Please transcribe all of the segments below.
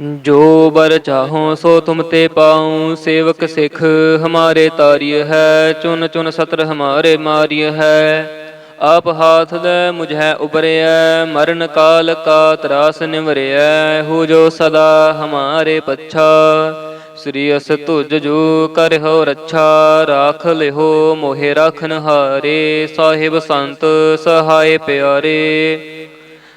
ਜੋ ਬਰ ਚਾਹੋ ਸੋ ਤੁਮ ਤੇ ਪਾਉ, ਸੇਵਕ ਸਿੱਖ ਹਮਾਰੇ ਤਾਰਿਯ ਹੈ, ਚੁਨ ਚੁਨ ਸਤਰ ਹਮਾਰੇ ਮਾਰਿਯ ਹੈ। ਆਪ ਹਾਥ ਲੈ ਮੁਝੈ ਉਬਰਿਐ ਮਰਨ ਕਾਲ ਕਾ ਤਰਾਸ ਨਿਵਰਿਐ, ਹੋ ਜੋ ਸਦਾ ਹਮਾਰੇ ਪੱਛਾ। ਸ੍ਰੀ ਅਸ ਤੁਜ ਜੋ ਕਰਿਓ ਰੱਛਾ, ਰਾਖ ਲਿਹੋ ਮੋਹਿ ਰਾਖਨ ਹਾਰੇ ਸਾਹਿਬ ਸੰਤ ਸਹਾਇ ਪਿਆਰੇ।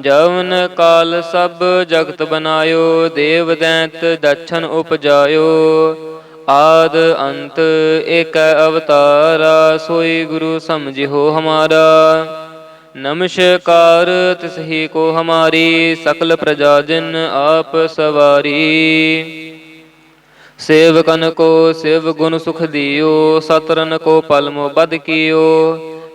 ਜਵਨ ਕਾਲ ਸਭ ਜਗਤ ਬਨਾਇਓ, ਦੇਵ ਦੈਂਤ ਦਛਨ ਉਪਜਾਇਓ। ਆਦ ਅੰਤ ਏਕ ਅਵਤਾਰਾ, ਸੋਈ ਗੁਰੂ ਸਮਝਿਓ ਹਮਾਰਾ। ਨਮਸਕਾਰ ਤਿਸਹੀ ਕੋ ਹਮਾਰੀ, ਸਕਲ ਪ੍ਰਜਾ ਜਨ ਆਪ ਸਵਾਰੀ। ਸੇਵਕਨ ਕੋ ਸਿਵ ਗੁਣ ਸੁਖ ਦਿਓ, ਸਤਰਨ ਕੋ ਪਲਮੋ ਬਦ ਕੀਓ।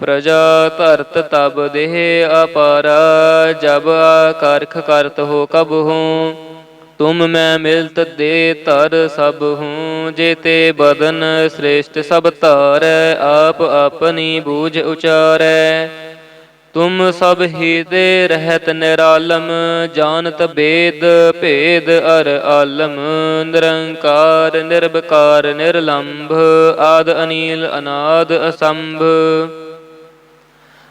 ਪ੍ਰਜਾ ਧਰਤ ਤਬ ਦੇਹ ਅਪਾਰ, ਜਬ ਆਕਰਖ ਕਰਤ ਹੋ ਕਬ ਹੂੰ। ਤੁਮ ਮੈਂ ਮਿਲਤ ਦੇ ਤਰ ਸਭ ਹੂੰ ਜੇ ਤੇ ਬਦਨ ਸ੍ਰੇਸ਼ਟ ਸਭ ਧਾਰੈ, ਆਪ ਆਪਣੀ ਬੂਝ ਉਚਾਰੈ। ਤੁਮ ਸਭ ਹੀ ਦੇ ਰਹਿਤ ਨਿਰਾਲਮ, ਜਾਣਤ ਬੇਦ ਭੇਦ ਅਰ ਆਲਮ। ਨਿਰੰਕਾਰ ਨਿਰਭਕਾਰ ਨਿਰਲੰਭ, ਆਦ ਅਨੀਲ, ਅਨਾਦ, ਅਸੰਭ।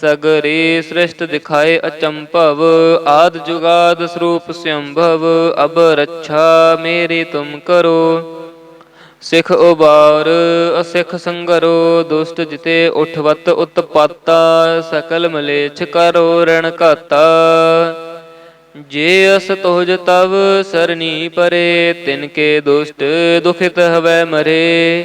ਸਗਰੇ ਸ੍ਰਿਸ਼ਟ ਦਿਖਾਏ ਅਚੰਭਵ, ਆਦ ਜੁਗਾਦ ਸਰੂਪ ਸੰਭਵ, ਅਬ ਰੱਛਾ ਮੇਰੀ ਤੁਮ ਕਰੋ। ਸਿਖ ਉਬਾਰ, ਅਸਿਖ ਸੰਗਰੋ, ਦੁਸ਼ਟ ਜਿਤੇ ਉਠਵਤ ਉਤਪਾਤਾ, ਸਕਲ ਮਲੇਛ ਕਰੋ ਰਣ ਘਾਤਾ। ਜੇ ਅਸ ਤੋਜ ਤਵ ਸਰਨੀ ਪਰੇ, ਤਿਨ ਕੇ ਦੁਸ਼ਟ ਦੁਖਿਤ ਹਵੈ ਮਰੇ।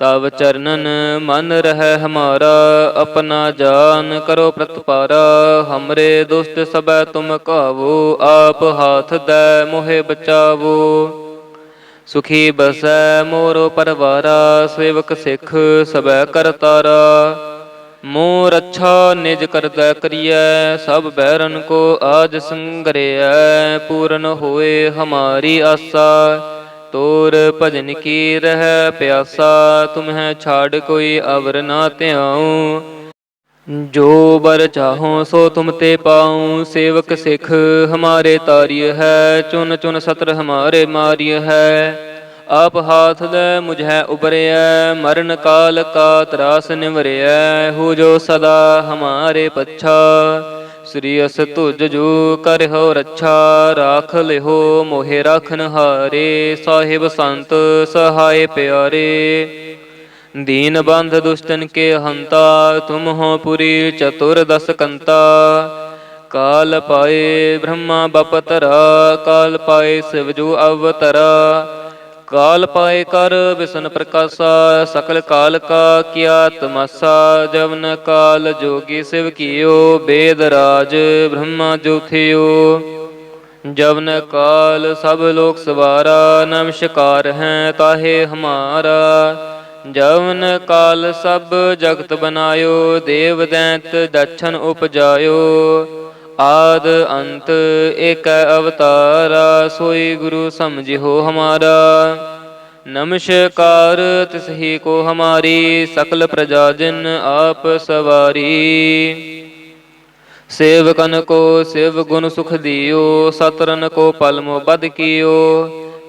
ਤਵ ਚਰਨਨ ਮਨ ਰਹਿ ਹਮਾਰਾ, ਆਪਣਾ ਜਾਨ ਕਰੋ ਪ੍ਰਤਪਾਰਾ। ਹਮਰੇ ਦੁਸ਼ਟ ਸਬੈ ਤੁਮ ਕਾਵੋ, ਆਪ ਹਾਥ ਦੈ ਮੋਹਿ ਬਚਾਵੋ। ਸੁਖੀ ਬਸੈ ਮੋਰੋ ਪਰਵਾਰਾ, ਸੇਵਕ ਸਿੱਖ ਸਬੈ ਕਰਤਾਰਾ ਮੋਰ ਅੱਛਾ ਨਿਜ ਕਰਦਾ ਕਰੀਐ, ਸਭ ਬੈਰਨ ਕੋ ਆਜ ਸੰਗਰਿਐ। ਪੂਰਨ ਹੋਏ ਹਮਾਰੀ ਆਸਾ। ਤੋਰ ਭਜਨ ਕੀ ਰਹਿ ਪਿਆਸਾ? ਤੁਮਹਿ ਛਾੜ ਕੋਈ ਅਵਰ ਨਾ ਧਿਆਉ। ਜੋ ਬਰ ਚਾਹੋ ਸੋ ਤੁਮ ਤੇ ਪਾਉ। ਸੇਵਕ ਸਿੱਖ ਹਮਾਰੇ ਤਾਰਿਯ ਹੈ, ਚੁਨ ਚੁਨ ਸਤਰ ਹਮਾਰੇ ਮਾਰਿਯ ਹੈ। ਆਪ ਹਾਥ ਲੈ ਮੁਝੈ ਉਬਰਿਐ ਮਰਨ ਕਾਲ ਕਾ ਤਰਾਸ ਨਿਵਰਿਐ। ਹੋ ਜੋ ਸਦਾ ਹਮਾਰੇ ਪੱਛਾ। ਸ੍ਰੀ ਅਸ ਤੁਜ ਜੋ ਕਰਿਓ ਰੱਛਾ, ਰਾਖ ਲਿਹੋ ਮੋਹਿ ਰਾਖਨ ਹਾਰੇ, ਸਾਹਿਬ ਸੰਤ ਸਹਾਇ ਪਿਆਰੇ। ਦੀਨ ਬੰਧ ਦੁਸ਼ਟਨ ਕੇ ਹੰਤਾ, ਤੁਮ ਹੋ ਪੁਰੀ ਚਤੁਰ ਦਸ ਕੰਤਾ। ਕਾਲ ਪਾਏ ਬ੍ਰਹਮਾ ਬਪਤਰਾ, ਕਾਲ ਪਾਏ ਸਿਵ ਜੋ ਅਵਤਰਾ। ਕਾਲ ਪਾਏ ਕਰ ਵਿਸ਼ਨ ਪ੍ਰਕਾਸ਼ਾ, ਸਕਲ ਕਾਲ ਕਾ ਕੀਆ ਤਮਸਾ, ਜਵਨ ਕਾਲ ਜੋਗੀ ਸਿਵ ਕੀਓ, ਬੇਦ ਰਾਜ ਬ੍ਰਹਮਾ ਜੋ ਜਵਨ ਕਾਲ ਸਭ ਲੋਕ ਸਵਾਰਾ ਨਮਸਕਾਰ ਹੈ ਤਾਹੇ ਹਮਾਰਾ। ਜਵਨ ਕਾਲ ਸਭ ਜਗਤ ਬਨਾਇਓ, ਦੇਵ ਦੈਂਤ ਦਛਨ ਉਪਜਾਇਓ। ਆਦ ਅੰਤ ਇਕ ਅਵਤਾਰਾ, ਸੋਈ ਗੁਰੂ ਸਮਝਿਓ ਹਮਾਰਾ। ਨਮਸਕਾਰ ਤਿਸ ਕੋ ਹਮਾਰੀ, ਸਕਲ ਪ੍ਰਜਾ ਜਿਨ ਆਪ ਸਵਾਰੀ। ਸੇਵਕਨ ਕੋ ਸਿਵ ਗੁਣ ਸੁਖ ਦਿਓ, ਸਤਰਨ ਕੋ ਪਲਮੋ ਬਦ ਕੀਓ।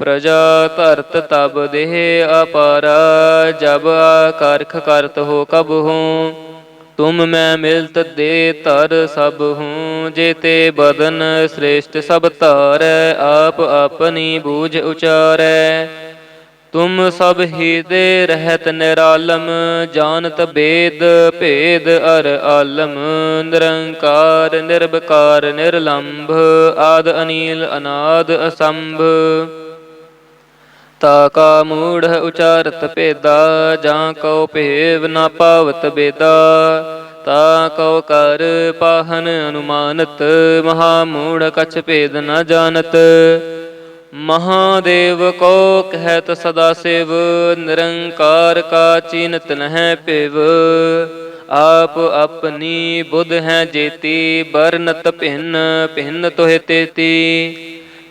ਪ੍ਰਜਾ ਧਰਤ ਤਬ ਦੇਹ ਅਪਾਰਾ, ਜਬ ਕਰਖ ਕਰਤ ਹੋ ਕਬ ਹੂੰ। ਤੁਮ ਮੈਂ ਮਿਲਤ ਦੇ ਤਰ ਸਭ ਹੂੰ, ਜੇ ਤੇ ਬਦਨ ਸ੍ਰੇਸ਼ਟ ਸਭ ਧਾਰੈ, ਆਪ ਆਪਣੀ ਬੂਝ ਉਚਾਰੈ। ਤੁਮ ਸਭ ਹੀ ਦੇ ਰਹਿਤ ਨਿਰਾਲਮ, ਜਾਣਤ ਬੇਦ ਭੇਦ ਅਰ ਆਲਮ। ਨਿਰੰਕਾਰ ਨਿਰਭਕਾਰ ਨਿਰਲੰਭ, ਆਦ ਅਨੀਲ, ਅਨਾਦ, ਅਸੰਭ। ਤਾ ਕਾ ਮੂੜ ਉਚਾਰਤ ਭੇਦਾ, ਜਾਂ ਕਉ ਭੇਵ ਨਾ ਪਾਵਤ ਬੇਦਾ। ਤਾ ਕਉ ਕਰ ਪਾਹਨ ਅਨੁਮਾਨਤ, ਮਹਾ ਮੂੜ ਕਛ ਭੇਦ ਨ ਜਾਣਤ। ਮਹਾਦੇਵ ਕੋ ਕਹਿਤ ਸਦਾ ਸਿਵ, ਨਿਰੰਕਾਰ ਕਾ ਚੀਨਤ ਨਹਿ ਪਿਵ ਆਪ ਆਪਣੀ ਬੁੱਧ ਹੈ ਜੇਤੀ ਬਰਨਤ ਭਿੰਨ ਭਿੰਨ ਤੋਹਿ ਤੇਤੀ।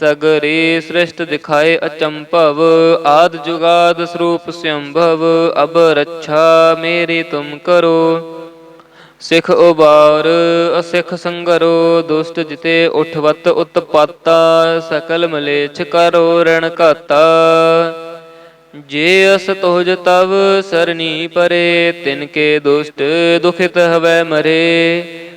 ਸਗਰੇ ਸ੍ਰਿਸ਼ਟ ਦਿਖਾਏ ਅਚੰਭਵ, ਆਦ ਜੁਗਾਦ ਸਰੂਪ ਸੰਭਵ, ਅਬ ਰੱਛਾ ਮੇਰੀ ਤੁਮ ਕਰੋ। ਸਿਖ ਉਬਾਰ, ਅਸਿਖ ਸੰਗਰੋ, ਦੁਸ਼ਟ ਜਿਤੇ ਉਠਵਤ ਉਤਪਾਤਾ, ਸਕਲ ਮਲੇਛ ਕਰੋ ਰਣ ਘਾਤਾ। ਜੇ ਅਸ ਤੋਜ ਤਵ ਸਰਨੀ ਪਰੇ, ਤਿਨ ਕੇ ਦੁਸ਼ਟ ਦੁਖਿਤ ਹਵੈ ਮਰੇ।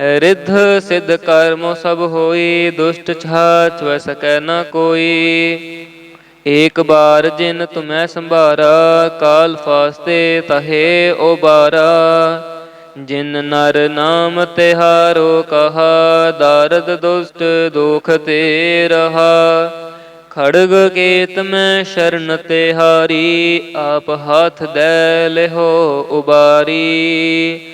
ਰਿੱਧ ਸਿੱਧ ਕਰਮ ਸਭ ਹੋਈ, ਦੁਸ਼ਟ ਛਾਛ ਵੈ ਸਕੈ ਨ ਕੋਈ। ਏਕ ਬਾਰ ਜਿਨ ਤੁਮੈ ਸੰਭਾਰਾ, ਕਾਲ ਫਾਸਤੇ ਤਹੇ ਓ ਬਾਰਾ ਜਿਨ ਨਰ ਨਾਮ ਤਿਹਾਰੋ ਕਹਾ, ਦਾਰਦ ਦੁਸ਼ਟ ਦੁਖ ਤੇ ਰਹਾ। ਖੜਗ ਕੇਤ ਮੈਂ ਸ਼ਰਨ ਤੇ ਹਾਰੀ ਆਪ ਹੱਥ ਦੇ ਲਿਹੋ ਉਬਾਰੀ।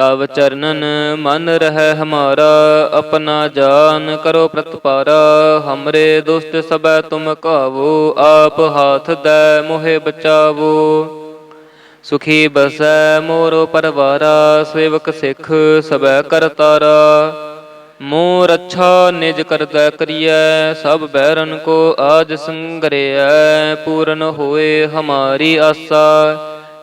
ਤਵ ਚਰਨਨ ਮਨ ਰਹਿ ਹਮਾਰਾ, ਆਪਣਾ ਜਾਨ ਕਰੋ ਪ੍ਰਤਪਾਰਾ। ਹਮਰੇ ਦੁਸ਼ਟ ਸਬੈ ਤੁਮ ਕਾਵੋ, ਆਪ ਹਾਥ ਦੈ ਮੋਹਿ ਬਚਾਵੋ। ਸੁਖੀ ਬਸੈ ਮੋਰੋ ਪਰਵਾਰਾ, ਸੇਵਕ ਸਿੱਖ ਸਬੈ ਕਰਤਾਰਾ ਮੋਰ ਅੱਛਾ ਨਿਜ ਕਰਦਾ ਕਰੀਐ, ਸਭ ਬੈਰਨ ਕੋ ਆਜ ਸੰਗਰਿਐ। ਪੂਰਨ ਹੋਏ ਹਮਾਰੀ ਆਸਾ।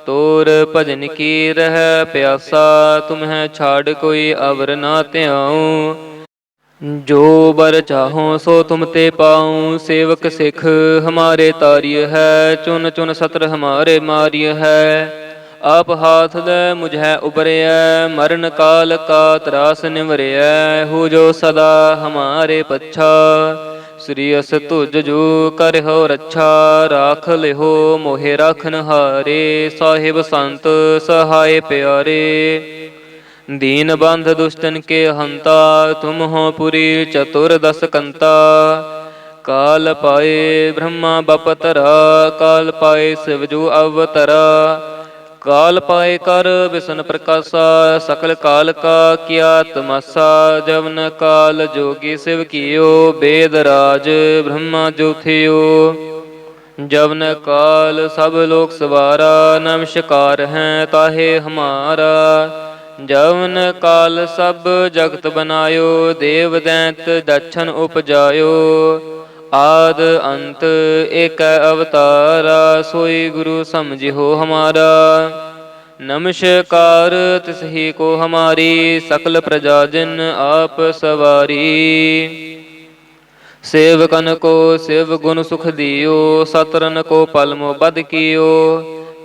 ਤੋਰ ਭਜਨ ਕੀ ਰਹਿ ਪਿਆਸਾ, ਤੁਮਹਿ ਛਾੜ ਕੋਈ ਅਵਰ ਨਾ ਧਿਆਉ। ਜੋ ਬਰ ਚਾਹੋ ਸੋ ਤੁਮ ਤੇ ਪਾਉ, ਸੇਵਕ ਸਿੱਖ ਹਮਾਰੇ ਤਾਰਿਯ ਹੈ, ਚੁਨ ਚੁਨ ਸਤਰ ਹਮਾਰੇ ਮਾਰਿਯ ਹੈ। ਆਪ ਹਾਥ ਲੈ ਮੁਝੈ ਉਬਰਿਐ ਮਰਨ ਕਾਲ ਕਾ ਤਰਾਸ ਨਿਵਰਿਐ, ਹੋ ਜੋ ਸਦਾ ਹਮਾਰੇ ਪੱਛਾ। ਸ੍ਰੀ ਅਸ ਤੁਜ ਜੋ ਕਰਿਓ ਰੱਛਾ, ਰਾਖ ਲਿਹੋ ਮੋਹਿ ਰਖਨ ਹਾਰੇ ਸਾਹਿਬ ਸੰਤ ਸਹਾਇ ਪਿਆਰੇ। ਦੀਨ ਬੰਧ ਦੁਸ਼ਟਨ ਕੇ ਹੰਤਾ, ਤੁਮ ਹੋ ਪੁਰੀ ਚਤੁਰ ਦਸ ਕੰਤਾ। ਕਾਲ ਪਾਏ ਬ੍ਰਹਮਾ ਬਪਤਰਾ, ਕਾਲ ਪਾਏ ਸਿਵ ਜੋ ਅਵਤਰਾ। ਕਾਲ ਪਾਏ ਕਰ ਵਿਸ਼ਨ ਪ੍ਰਕਾਸ਼ਾ, ਸਕਲ ਕਾਲ ਕਾ ਕੀਆ ਤਮਸਾ ਜਵਨ ਕਾਲ ਜੋਗੀ ਸਿਵ ਕੀਓ, ਬੇਦ ਰਾਜ ਬ੍ਰਹਮਾ ਜੋਥਿਓ। ਜਵਨ ਕਾਲ ਸਭ ਲੋਕ ਸਵਾਰਾ ਨਮਸਕਾਰ ਹੈ ਤਾਹੇ ਹਮਾਰਾ। ਜਵਨ ਕਾਲ ਸਭ ਜਗਤ ਬਨਾਇਓ, ਦੇਵ ਦੈਂਤ ਦਛਨ ਉਪਜਾਇਓ। ਆਦ ਅੰਤ ਇਕ ਅਵਤਾਰਾ, ਸੋਈ ਗੁਰੂ ਸਮਝਿਓ ਹਮਾਰਾ। ਨਮਸਕਾਰ ਤਿਸਹੀ ਕੋ ਹਮਾਰੀ, ਸਕਲ ਪ੍ਰਜਾ ਜਨ ਆਪ ਸਵਾਰੀ। ਸੇਵਕਨ ਕੋ ਸਿਵ ਗੁਣ ਸੁਖ ਦਿਓ ਸਤਰਨ ਕੋ ਪਲਮੋ ਬਦ ਕੀਓ।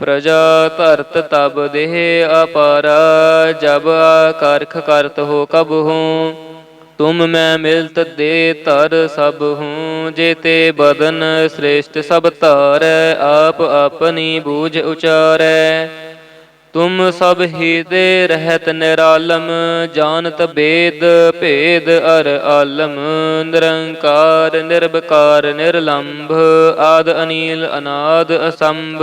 ਪ੍ਰਜਾ ਧਰਤ ਤਬ ਦੇਹ ਅਪਾਰਾ, ਜਬ ਕਰਖ ਕਰਤ ਹੋ ਕਬ ਹੂੰ। ਤੁਮ ਮੈਂ ਮਿਲਤ ਦੇ ਤਰ ਸਭ ਹੂੰ ਜੇਤੇ ਬਦਨ ਸ੍ਰੇਸ਼ਟ ਸਭ ਧਾਰੈ, ਆਪ ਆਪਣੀ ਬੂਝ ਉਚਾਰੈ। ਤੁਮ ਸਭ ਹੀ ਦੇ ਰਹਿਤ ਨਿਰਾਲਮ, ਜਾਣਤ ਬੇਦ ਭੇਦ ਅਰ ਆਲਮ। ਨਿਰੰਕਾਰ ਨਿਰਭਕਾਰ ਨਿਰਲੰਭ, ਆਦ ਅਨੀਲ, ਅਨਾਦ ਅਸੰਭ।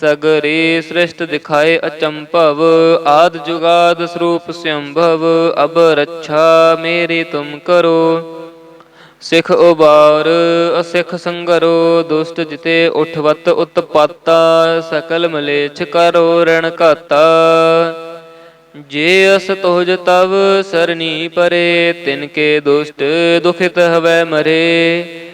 ਸਗਰੀ ਸ੍ਰਿਸ਼ਟ ਦਿਖਾਏ ਅਚੰਭਵ, ਆਦ ਜੁਗਾਦ ਸਰੂਪ ਸੰਭਵ, ਅਬ ਰੱਛਾ ਮੇਰੀ ਤੁਮ ਕਰੋ। ਸਿਖ ਉਬਾਰ, ਅਸਿਖ ਸੰਗਰੋ, ਦੁਸ਼ਟ ਜਿਤੇ ਉਠਵਤ ਉਤਪਾਤਾ, ਸਕਲ ਮਲੇਛ ਕਰੋ ਰਣ ਘਾਤਾ। ਜੇ ਅਸ ਤੋਜ ਤਵ ਸਰਣੀ ਪਰੇ, ਤਿਨ ਕੇ ਦੁਸ਼ਟ ਦੁਖਿਤ ਹਵੈ ਮਰੇ।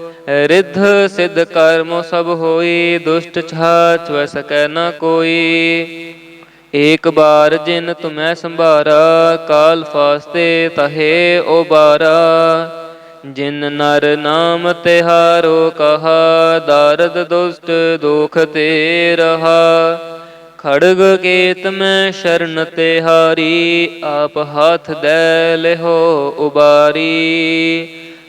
ਰਿੱਧ ਸਿੱਧ ਕਰਮ ਸਭ ਹੋਈ, ਦੁਸ਼ਟ ਛਾਛ ਵੈ ਸਕੈ ਨ ਕੋਈ। ਏਕ ਬਾਰ ਜਿਨ ਤੁਮੈ ਸੰਭਾਰਾ, ਕਾਲ ਫਾਸਤੇ ਤਹੇ ਓ ਬਾਰਾ ਜਿਨ ਨਰ ਨਾਮ ਤਿਹਾਰੋ ਕਹਾ, ਦਰਦ ਦੁਸ਼ਟ ਦੁਖ ਤੇ ਰਹਾ। ਖੜਗ ਕੇਤ ਮੈਂ ਸ਼ਰਨ ਤਿਹਾਰੀ, ਆਪ ਹੱਥ ਦੇ ਲਿਹੋ ਉਬਾਰੀ।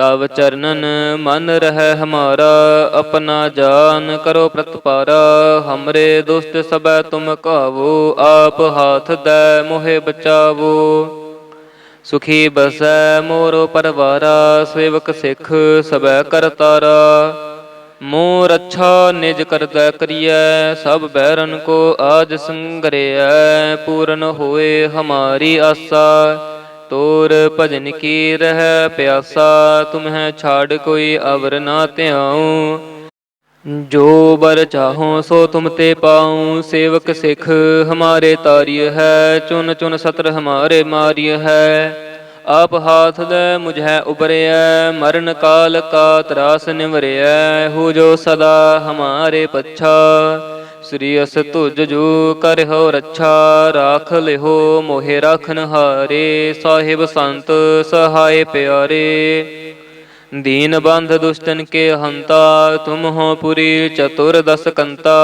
ਤਵ ਚਰਨਨ ਮਨ ਰਹਿ ਹਮਾਰਾ, ਆਪਣਾ ਜਾਨ ਕਰੋ ਪ੍ਰਤਪਾਰਾ। ਹਮਰੇ ਦੁਸ਼ਟ ਸਬੈ ਤੁਮ ਕਾਵੋ, ਆਪ ਹਾਥ ਦੈ ਮੋਹਿ ਬਚਾਵੋ। ਸੁਖੀ ਬਸੈ ਮੋਰੋ ਪਰਵਾਰਾ, ਸੇਵਕ ਸਿੱਖ ਸਬੈ ਕਰਤਾਰਾ ਮੋਰ ਅੱਛਾ ਨਿਜ ਕਰਦਾ ਕਰੀਐ, ਸਭ ਬੈਰਨ ਕੋ ਆਜ ਸੰਗਰਿਐ, ਪੂਰਨ ਹੋਏ ਹਮਾਰੀ ਆਸਾ। ਤੋਰ ਭਜਨ ਕੀ ਰਹਿ ਪਿਆਸਾ ਤੁਮਹਿ ਛਾੜ ਕੋਈ ਅਵਰ ਨਾ ਧਿਆਉ। ਜੋ ਬਰ ਚਾਹੋ ਸੋ ਤੁਮ ਤੇ ਪਾਉ, ਸੇਵਕ ਸਿੱਖ ਹਮਾਰੇ ਤਾਰਿਯ ਹੈ, ਚੁਨ ਚੁਨ ਸਤਰ ਹਮਾਰੇ ਮਾਰਿਯ ਹੈ। ਆਪ ਹਾਥ ਦੇ ਮੁਝੈ ਉਬਰਿਐ ਮਰਨ ਕਾਲ ਕਾ ਤਰਾਸ ਨਿਵਰਿਐ, ਹੋ ਜੋ ਸਦਾ ਹਮਾਰੇ ਪੱਛਾ। ਸ੍ਰੀ ਅਸ ਤੁਜ ਜੋ ਕਰਿਓ ਰੱਛਾ, ਰਾਖ ਲਿਹੋ ਮੋਹਿ ਰਾਖਨ ਹਾਰੇ, ਸਾਹਿਬ ਸੰਤ ਸਹਾਇ ਪਿਆਰੇ। ਦੀਨ ਬੰਧ ਦੁਸ਼ਟਨ ਕੇ ਹੰਤਾ, ਤੁਮ ਹੋ ਪੁਰੀ ਚਤੁਰ ਦਸ ਕੰਤਾ।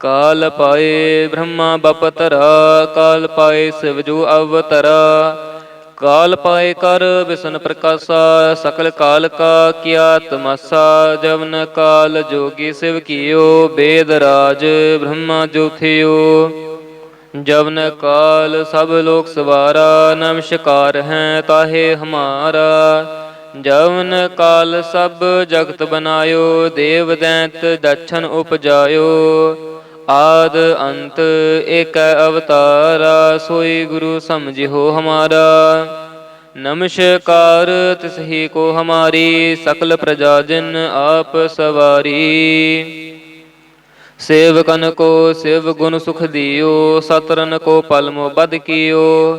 ਕਾਲ ਪਾਏ ਬ੍ਰਹਮਾ ਬਪਤਰਾ ਕਾਲ ਪਾਏ ਸਿਵਜੂ ਅਵਤਰਾ। ਕਾਲ ਪਾਏ ਕਰ ਵਿਸ਼ਨ ਪ੍ਰਕਾਸ਼ਾ, ਸਕਲ ਕਾਲ ਕਾ ਕੀਆ ਤਮਸਾ, ਜਵਨ ਕਾਲ ਜੋਗੀ ਸਿਵ ਕੀਓ, ਬੇਦ ਰਾਜ ਬ੍ਰਹਮਾ ਜੋਥਿਓ ਜਵਨ ਕਾਲ ਸਭ ਲੋਕ ਸਵਾਰਾ ਨਮਸਕਾਰ ਹੈ ਤਾਹੇ ਹਮਾਰਾ। ਜਵਨ ਕਾਲ ਸਭ ਜਗਤ ਬਨਾਇਓ ਦੇਵ ਦੈਂਤ ਦਛਨ ਉਪਜਾਇਓ। ਆਦ ਅੰਤ ਇਕ ਅਵਤਾਰਾ, ਸੋਈ ਗੁਰੂ ਸਮਝਿਓ ਹਮਾਰਾ। ਨਮਸ਼ਕਾਰ ਤਿਸਹੀ ਕੋ ਹਮਾਰੀ, ਸਕਲ ਪ੍ਰਜਾ ਜਨ ਆਪ ਸਵਾਰੀ। ਸੇਵਕਨ ਕੋ ਸਿਵ ਗੁਣ ਸੁਖ ਦਿਓ ਸਤਰਨ ਕੋ ਪਲਮੋ ਬਦ ਕੀਓ।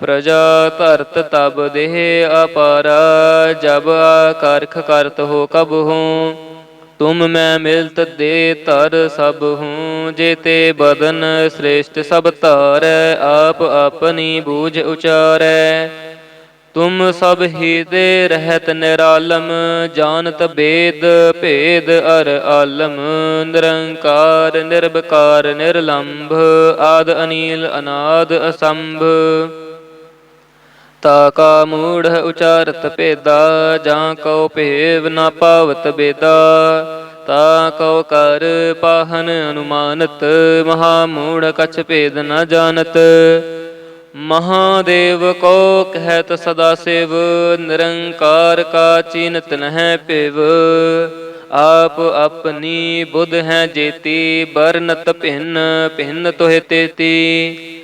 ਪ੍ਰਜਾ ਧਰਤ ਤਬ ਦੇਹ ਅਪਾਰ, ਜਬ ਕਰਖ ਕਰਤ ਹੋ ਕਬ ਹੂੰ। ਤੁਮ ਮੈਂ ਮਿਲਤ ਦੇ ਤਰ ਸਭ ਹੂੰ ਜੇ ਤੇ ਬਦਨ ਸ੍ਰੇਸ਼ਟ ਸਭ ਧਾਰੈ, ਆਪ ਆਪਣੀ ਬੂਝ ਉਚਾਰੈ। ਤੁਮ ਸਭ ਹੀ ਦੇ ਰਹਿਤ ਨਿਰਾਲਮ, ਜਾਣਤ ਬੇਦ ਭੇਦ ਅਰ ਆਲਮ। ਨਿਰੰਕਾਰ ਨਿਰਭਕਾਰ ਨਿਰਲੰਭ, ਆਦ ਅਨੀਲ, ਅਨਾਦ ਅਸੰਭ। ਤਾ ਕਾ ਮੂੜ ਉਚਾਰਤ ਪੇਦਾ ਜਾਂ ਕਉ ਭੇਵ ਨਾ ਪਾਵਤ ਬੇਦਾ। ਤਾ ਕਉ ਕਰ ਪਾਹਨ ਅਨੁਮਾਨਤ, ਮਹਾ ਮੂੜ ਕਛ ਭੇਦ ਨ ਜਾਣਤ। ਮਹਾਦੇਵ ਕੋ ਕਹਿਤ ਸਦਾ ਸੇਵ, ਨਿਰੰਕਾਰ ਕਾ ਚੀਨਤ ਨਹਿ ਪਿਵ ਆਪ ਆਪਣੀ ਬੁੱਧ ਹੈ ਜੇਤੀ ਬਰਨਤ ਭਿੰਨ ਭਿੰਨ ਤੋਹਿ ਤੇਤੀ।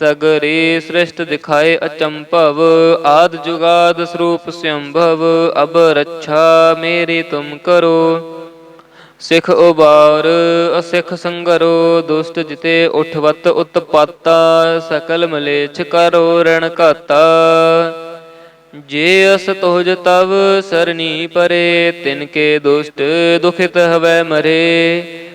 ਸਗਰੇ ਸ੍ਰਿਸ਼ਟ ਦਿਖਾਏ ਅਚੰਭਵ, ਆਦ ਜੁਗਾਦ ਸਰੂਪ ਸੰਭਵ, ਅਬ ਰੱਛਾ ਮੇਰੀ ਤੁਮ ਕਰੋ। ਸਿਖ ਉਬਾਰ, ਅਸਿਖ ਸੰਗਰੋ, ਦੁਸ਼ਟ ਜਿਤੇ ਉਠਵਤ ਉਤਪਾਤਾ, ਸਕਲ ਮਲੇਛ ਕਰੋ ਰਣ ਘਾਤਾ। ਜੇ ਅਸ ਤੋਜ ਤਵ ਸਰਣੀ ਪਰੇ, ਤਿਨ ਕੇ ਦੁਸ਼ਟ ਦੁਖਿਤ ਹਵੈ ਮਰੇ।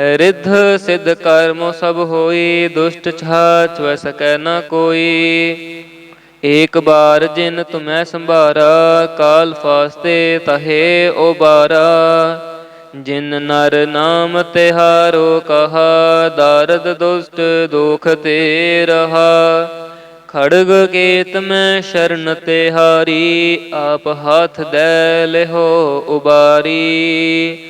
ਰਿੱਧ ਸਿਧ ਕਰਮੋ ਸਭ ਹੋਈ, ਦੁਸ਼ਟ ਛਾਛ ਵੈ ਸਕੈ ਨ ਕੋਈ। ਏਕ ਬਾਰ ਜਿਨ ਤੁਮੈ ਸੰਭਾਰਾ, ਕਾਲ ਫਾਸਤੇ ਤਹੇ ਓ ਬਾਰਾ ਜਿਨ ਨਰ ਨਾਮ ਤਿਹਾਰੋ ਕਹਾ, ਦਰਦ ਦੁਸ਼ਟ ਦੁਖ ਤੇ ਰਹਾ। ਖੜਗ ਕੇਤ ਮੈਂ ਸ਼ਰਨ ਤਿਹਾਰੀ, ਆਪ ਹੱਥ ਦੇ ਲਿਹੋ ਉਬਾਰੀ।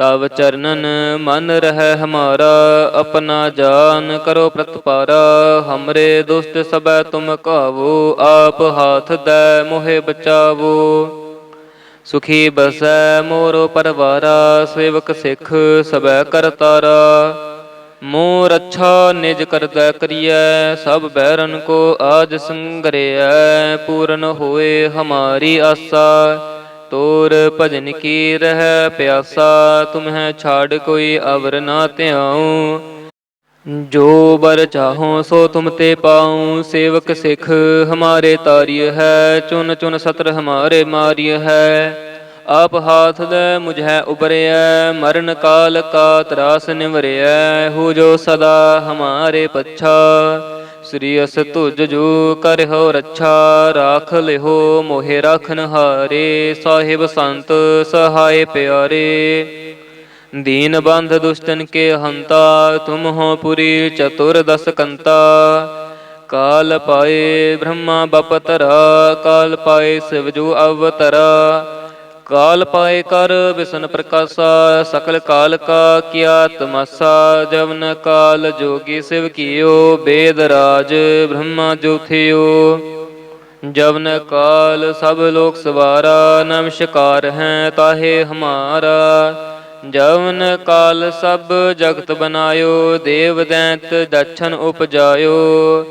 ਤਵ ਚਰਨਨ ਮਨ ਰਹਿ ਹਮਾਰਾ, ਆਪਣਾ ਜਾਨ ਕਰੋ ਪ੍ਰਤਪਾਰਾ। ਹਮਰੇ ਦੁਸ਼ਟ ਸਬੈ ਤੁਮ ਕਾਵੋ ਆਪ ਹਾਥ ਦੈ ਮੋਹਿ ਬਚਾਵੋ। ਸੁਖੀ ਬਸੈ ਮੋਰੋ ਪਰਵਾਰਾ, ਸੇਵਕ ਸਿੱਖ ਸਬੈ ਕਰਤਾਰਾ ਮੋਰ ਅੱਛਾ ਨਿਜ ਕਰਦਾ ਕਰੀਐ, ਸਭ ਬੈਰਨ ਕੋ ਆਜ ਸੰਗਰਿਐ। ਪੂਰਨ ਹੋਏ ਹਮਾਰੀ ਆਸਾ। ਤੋਰ ਭਜਨ ਕੀ ਰਹਿ ਪਿਆਸਾ, ਤੁਮਹਿ ਛਾੜ ਕੋਈ ਅਵਰ ਨਾ ਧਿਆਉ। ਜੋ ਬਰ ਚਾਹੋ ਸੋ ਤੁਮ ਤੇ ਪਾਉ, ਸੇਵਕ ਸਿੱਖ ਹਮਾਰੇ ਤਾਰਿਯ ਹੈ, ਚੁਨ ਚੁਨ ਸਤਰ ਹਮਾਰੇ ਮਾਰਿਯ ਹੈ। ਆਪ ਹਾਥ ਲੈ ਮੁਝੈ ਉਬਰਿਐ, ਮਰਨ ਕਾਲ ਕਾ ਤਰਾਸ ਨਿਵਰਿਐ ਹੋ ਜੋ ਸਦਾ ਹਮਾਰੇ ਪੱਛਾ। ਸ੍ਰੀ ਅਸ ਤੁਜ ਜੋ ਕਰਿਓ ਰੱਛਾ, ਰਾਖ ਲਿਹੋ ਮੋਹਿ ਰਾਖਨ ਹਾਰੇ ਸਾਹਿਬ ਸੰਤ ਸਹਾਇ ਪਿਆਰੇ। ਦੀਨ ਬੰਧ ਦੁਸ਼ਟਨ ਕੇ ਹੰਤਾ, ਤੁਮ ਹੋ ਪੁਰੀ ਚਤੁਰ ਦਸ ਕੰਤਾ। ਕਾਲ ਪਾਏ ਬ੍ਰਹਮਾ ਬਪਤਰਾ ਕਾਲ ਪਾਏ ਸਿਵ ਜੋ ਅਵਤਰਾ। ਕਾਲ ਪਾਏ ਕਰ ਵਿਸ਼ਨ ਪ੍ਰਕਾਸ਼ਾ, ਸਕਲ ਕਾਲ ਕਾ ਕੀਆ ਤਮਾਸਾ, ਜਵਨ ਕਾਲ ਜੋਗੀ ਸਿਵ ਕੀਓ, ਬੇਦ ਰਾਜ ਬ੍ਰਹਮਾ ਜੋਥਿਓ। ਜਵਨ ਕਾਲ ਸਭ ਲੋਕ ਸਵਾਰਾ ਨਮਸਕਾਰ ਹੈ ਤਾਹੇ ਹਮਾਰਾ। ਜਵਨ ਕਾਲ ਸਭ ਜਗਤ ਬਨਾਇਓ ਦੇਵ ਦੈਂਤ ਦਛਨ ਉਪਜਾਇਓ।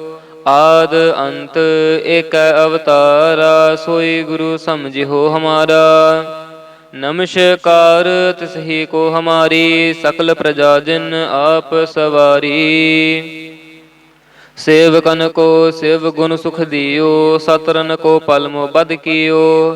ਆਦ ਅੰਤ ਇਕ ਅਵਤਾਰਾ, ਸੋਈ ਗੁਰੂ ਸਮਝਿਓ ਹਮਾਰਾ। ਨਮਸਕਾਰ ਤਿਸਹੀ ਕੋ ਹਮਾਰੀ, ਸਕਲ ਪ੍ਰਜਾ ਜਿਨ ਆਪ ਸਵਾਰੀ। ਸੇਵਕਨ ਕੋ ਸਿਵ ਗੁਣ ਸੁਖ ਦਿਓ ਸਤਰਨ ਕੋ ਪਲਮੋ ਬਦ ਕੀਓ।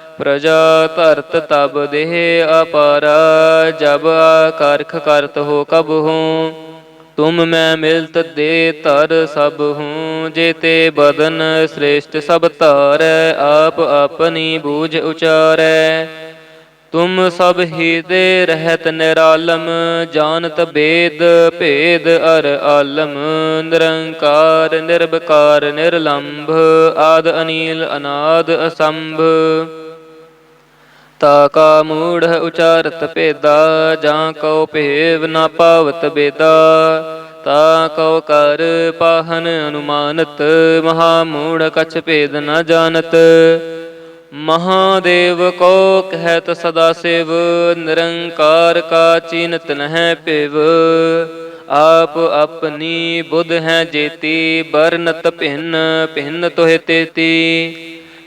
ਪ੍ਰਜਾ ਧਰਤ ਤਬ ਦੇਹ ਅਪਾਰਾ, ਜਬ ਕਰਖ ਕਰਤ ਹੋ ਕਬ ਹੂੰ। ਤੁਮ ਮੈਂ ਮਿਲਤ ਦੇ ਤਰ ਸਭ ਹੂੰ ਜੇਤੇ ਬਦਨ ਸ੍ਰੇਸ਼ਟ ਸਭ ਤਾਰ ਆਪ ਆਪਣੀ ਬੂਝ ਉਚਾਰੈ। ਤੁਮ ਸਭ ਹੀ ਦੇ ਰਹਿਤ ਨਿਰਾਲਮ, ਜਾਣਤ ਬੇਦ ਭੇਦ ਅਰ ਆਲਮ। ਨਿਰੰਕਾਰ ਨਿਰਭਕਾਰ ਨਿਰਲੰਭ, ਆਦ ਅਨੀਲ, ਅਨਾਦ ਅਸੰਭ। ਤਾ ਕਾ ਮੂੜ ਉਚਾਰਤ ਭੇਦਾ, ਜਾਂ ਕਉ ਭੇਵ ਨਾ ਪਾਵਤ ਬੇਦਾ। ਤਾ ਕਉ ਕਰ ਪਾਹਨ ਅਨੁਮਾਨਤ, ਮਹਾ ਮੂੜ ਕਛ ਭੇਦ ਨ ਜਾਣਤ। ਮਹਾਦੇਵ ਕੋ ਕਹਿਤ ਸਦਾ ਸਿਵ, ਨਿਰੰਕਾਰ ਕਾ ਚੀਨਤ ਨਹਿ ਪਿਵ ਆਪ ਆਪਣੀ ਬੁੱਧ ਹੈ ਜੇਤੀ ਬਰਨਤ ਭਿੰਨ ਭਿੰਨ ਤੋਹਿ ਤੇਤੀ।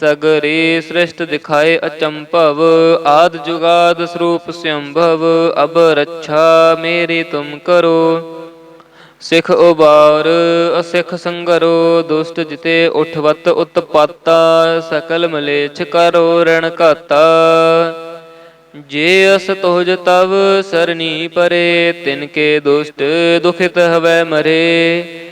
ਸਗਰੀ ਸ੍ਰਿਸ਼ਟ ਦਿਖਾਏ ਅਚੰਭਵ, ਆਦ ਜੁਗਾਦ ਸਰੂਪ ਸੰਭਵ ਅਬ ਰੱਛਾ ਮੇਰੀ ਤੁਮ ਕਰੋ। ਸਿਖ ਉਬਾਰ, ਅਸਿਖ ਸੰਗਰੋ, ਦੁਸ਼ਟ ਜਿਤੇ ਉਠਵਤ ਉਤਪਾਤਾ, ਸਕਲ ਮਲੇਛ ਕਰੋ ਰਣ ਘਾਤਾ। ਜੇ ਅਸ ਤੋਜ ਤਵ ਸਰਣੀ ਪਰੇ, ਤਿਨ ਕੇ ਦੁਸ਼ਟ ਦੁਖਿਤ ਹਵੈ ਮਰੇ।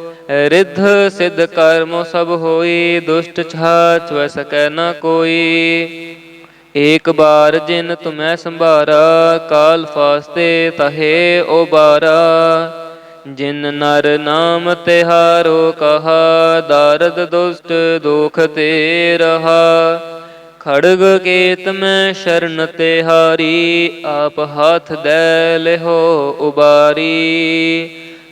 ਰਿੱਧ ਸਿੱਧ ਕਰਮ ਸਭ ਹੋਈ, ਦੁਸ਼ਟ ਛਾਛ ਵੈ ਸਕੈ ਨ ਕੋਈ। ਏਕ ਬਾਰ ਜਿਨ ਤੁਮੈ ਸੰਭਾਰਾ, ਕਾਲ ਫਾਸਤੇ ਤਹੇ ਓ ਬਾਰਾ ਜਿਨ ਨਰ ਨਾਮ ਤਿਹਾਰੋ ਕਹਾ, ਦਰਦ ਦੁਸ਼ਟ ਦੁਖ ਤੇ ਰਹਾ। ਖੜਗ ਕੇਤ ਮੈਂ ਸ਼ਰਨ ਤੇ ਹਾਰੀ ਆਪ ਹੱਥ ਦੇ ਲਿਹੋ ਉਬਾਰੀ।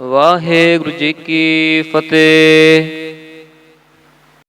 ਵਾਹਿਗੁਰੂ ਜੀ ਕੀ ਫਤਿਹ।